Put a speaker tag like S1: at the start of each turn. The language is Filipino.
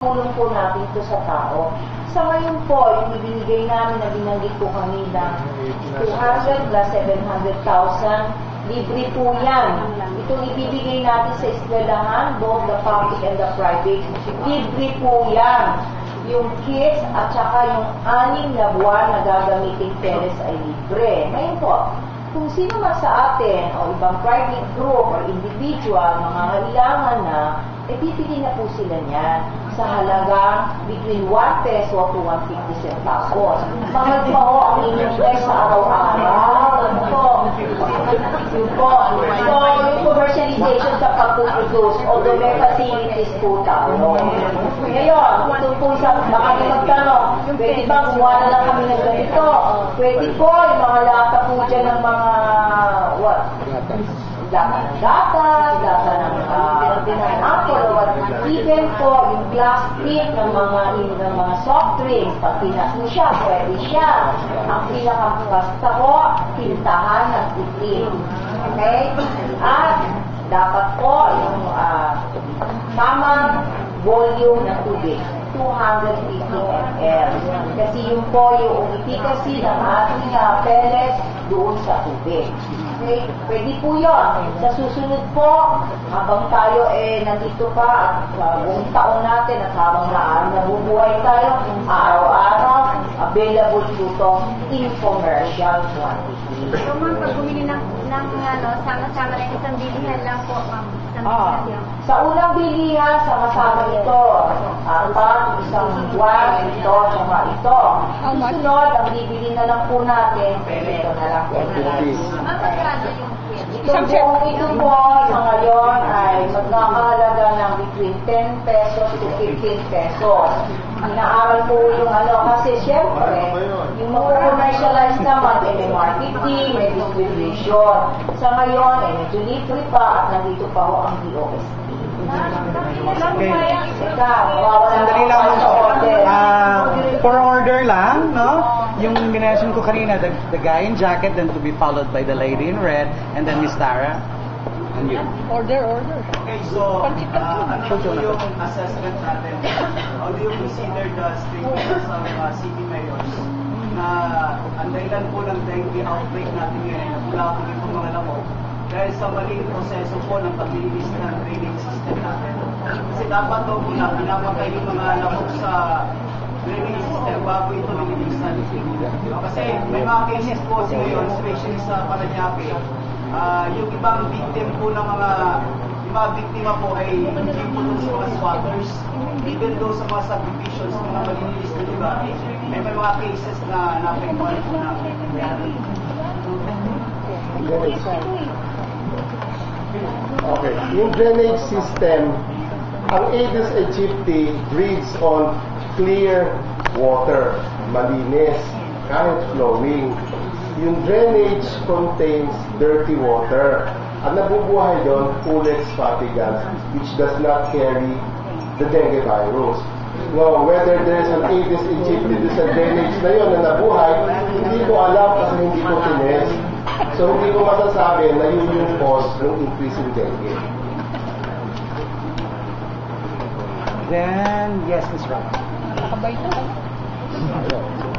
S1: tulong po natin ito sa tao. Sa ngayon po, yung ibinigay namin na binanggit ko kanina, 200 plus 700,000, libre po yan. Itong ibibigay natin sa eskwelahan, both the public and the private, libre po yan. Yung kids at saka yung anim na buwan na gagamitin teles ay libre. Ngayon po, kung sino man sa atin o ibang private group or individual, mga kailangan na, eh bibigyan na po sila niyan sa halagang between 1 peso to 150 centavos. Mahal pa ho ang inyong price sa araw-araw. Ano po? Yun po. So, yung commercialization sa pag-produce, although may facilities po tayo. Ngayon, ito po isang, baka magtanong, pwede ba gumawa na lang kami ng ganito? Pwede po, yung mga lata po dyan ng mga, what? Lata ng gatas, lata ng uh, ng apple, or what? Even po, yung plastic ng mga, ng mga soft drinks, pag pinas mo siya, pwede siya. Ang pinakabasta ko, tintahan ng itim. Okay? At dapat po yung uh, tamang volume ng tubig. 250 ml. Kasi yun po yung efficacy ng ating uh, pellets doon sa tubig. Okay? Pwede po yun. Sa susunod po, habang tayo eh nandito pa at uh, buong taon natin at habang na, nabubuhay tayo, araw-araw, available po ito in commercial quantity.
S2: So, ma'am, pag bumili ng, ng ano, sama-sama na isang bilihan lang po, ma'am.
S1: Ah, sa unang bilihan, sama-sama ito. Apat, isang buwan, ito, saka ito. Susunod, ang bibili na lang po natin, ito na lang po.
S2: Kit?
S1: Itong buong ito po, sa ngayon, ay magkakahalaga ng between 10 pesos to 15 pesos. Inaaral po yung ano, kasi syempre, yung mga commercialize naman, eh, may marketing, may distribution. Sa ngayon, eh, medyo libre pa at nandito pa ho ang DOST.
S3: Okay.
S1: Teka, mawawala
S3: lang
S1: ako
S3: po.
S1: sa order.
S3: Order lang, no? Yung minention ko kanina, the, the guy in jacket, then to be followed by the lady in red, and then Miss Tara. And you.
S4: Order, order.
S5: Okay, so, uh, ano po yung assessment natin? How do you consider the statements of uh, city mayors na ang dahilan po ng dengue outbreak natin ngayon, wala po itong mga lamok dahil sa maling proseso po ng paglilinis ng drainage system natin. Kasi dapat daw po na pinapatay yung mga lamok sa drainage system bago ito nililisan. Kasi may mga cases po kasi ngayon, especially sa Paranaque, Ah, yung ibang victim po ng mga yung mga biktima po ay hindi po dun sa mga squatters. Even though sa mga subdivisions, mga malilinis na lugar, may, may mga cases na naapektuhan po namin.
S6: Okay. Yung drainage system, ang Aedes aegypti breeds on clear water, malinis, kahit flowing. Yung drainage contains dirty water. Ang nabubuhay doon, Pulex fatigans, which does not carry the dengue virus. No, whether there's an aegypti doon sa drainage na yun na nabuhay, hindi ko alam kasi hindi ko tinest. So, hindi ko masasabi na yun yung cause ng increase in dengue.
S3: Then, yes, Miss Rob.
S4: Nakabay to.